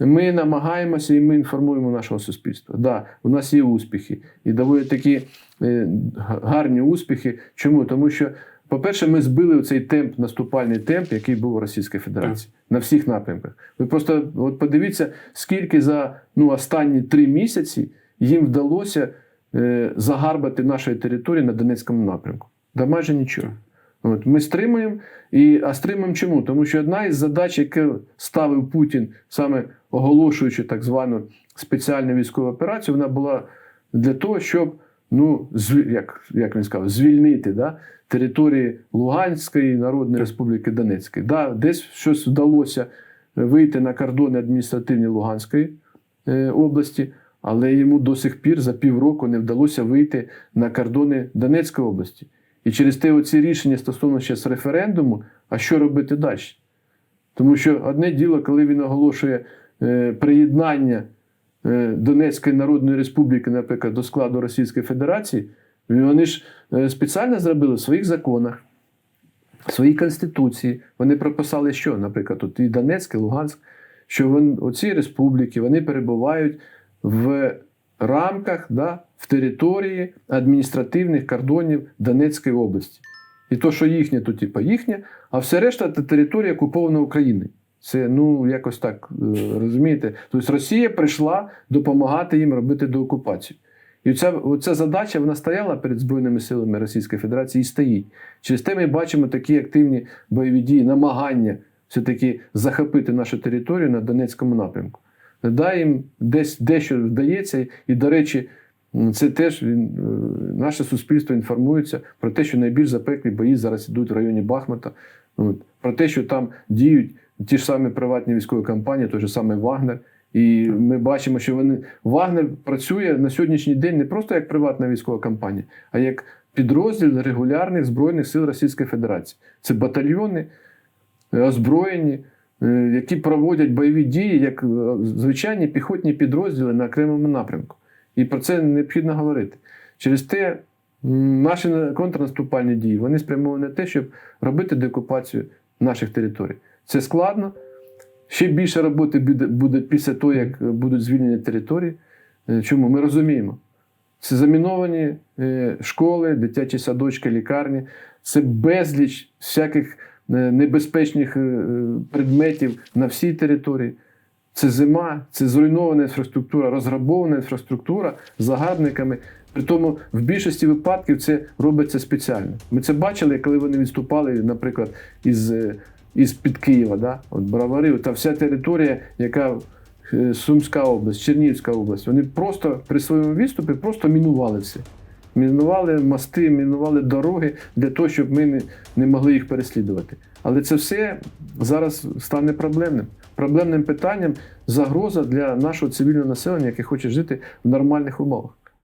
Ми намагаємося і ми інформуємо нашого суспільства. Да, у нас є успіхи, і доволі такі е, гарні успіхи. Чому? Тому що, по-перше, ми збили цей темп, наступальний темп, який був у Російській Федерації на всіх напрямках. Ви просто от подивіться, скільки за ну, останні три місяці їм вдалося е, загарбати нашої території на Донецькому напрямку. Да майже нічого. От, ми стримуємо. І, а стримуємо чому? Тому що одна із задач, яку ставив Путін, саме оголошуючи так звану спеціальну військову операцію, вона була для того, щоб ну, як, як він сказав, звільнити да, території Луганської Народної Республіки Донецької. Да, десь щось вдалося вийти на кордони адміністративні Луганської е, області, але йому до сих пір за півроку не вдалося вийти на кордони Донецької області. І через те оці рішення стосовно зараз референдуму, а що робити далі? Тому що одне діло, коли він оголошує е, приєднання е, Донецької Народної Республіки, наприклад, до складу Російської Федерації, вони ж е, спеціально зробили в своїх законах, в своїй конституції. Вони прописали, що, наприклад, тут і Донецьк, і Луганськ, що вони, оці республіки вони перебувають в рамках, да, території адміністративних кордонів Донецької області. І то, що їхнє, то типа їхнє, а все решта це територія окупована України. Це ну якось так е, розумієте. Тобто Росія прийшла допомагати їм робити деокупацію. І ця, ця задача вона стояла перед Збройними силами Російської Федерації і стоїть. Через те ми бачимо такі активні бойові дії, намагання все-таки захопити нашу територію на Донецькому напрямку. Да, їм десь дещо вдається, і, до речі, це теж він, е, наше суспільство інформується про те, що найбільш запеклі бої зараз йдуть в районі Бахмута. От, про те, що там діють ті ж самі приватні військові компанії, той же самий Вагнер. І ми бачимо, що вони Вагнер працює на сьогоднішній день не просто як приватна військова компанія, а як підрозділ регулярних збройних сил Російської Федерації. Це батальйони е, озброєні, е, які проводять бойові дії як звичайні піхотні підрозділи на окремому напрямку. І про це необхідно говорити. Через те наші контрнаступальні дії вони спрямовані на те, щоб робити деокупацію наших територій. Це складно. Ще більше роботи буде, після того, як будуть звільнені території. Е, Чому? Ми розуміємо. Це заміновані е, школи, дитячі садочки, лікарні, це безліч всяких е, небезпечних предметів на всій території. Це зима, це зруйнована інфраструктура, розграбована інфраструктура загарбниками. Притому в більшості випадків це робиться спеціально. Ми це бачили, коли вони відступали, наприклад, із, е, із під Києва, да? От Бравари, та вся територія, яка е, Сумська область, Чернігівська область, вони просто при своєму відступі просто мінували все. Мінували мости, мінували дороги для того, щоб ми не, не могли їх переслідувати. Але це все зараз стане проблемним. Проблемним питанням загроза для нашого цивільного населення, яке хоче жити в нормальних умовах.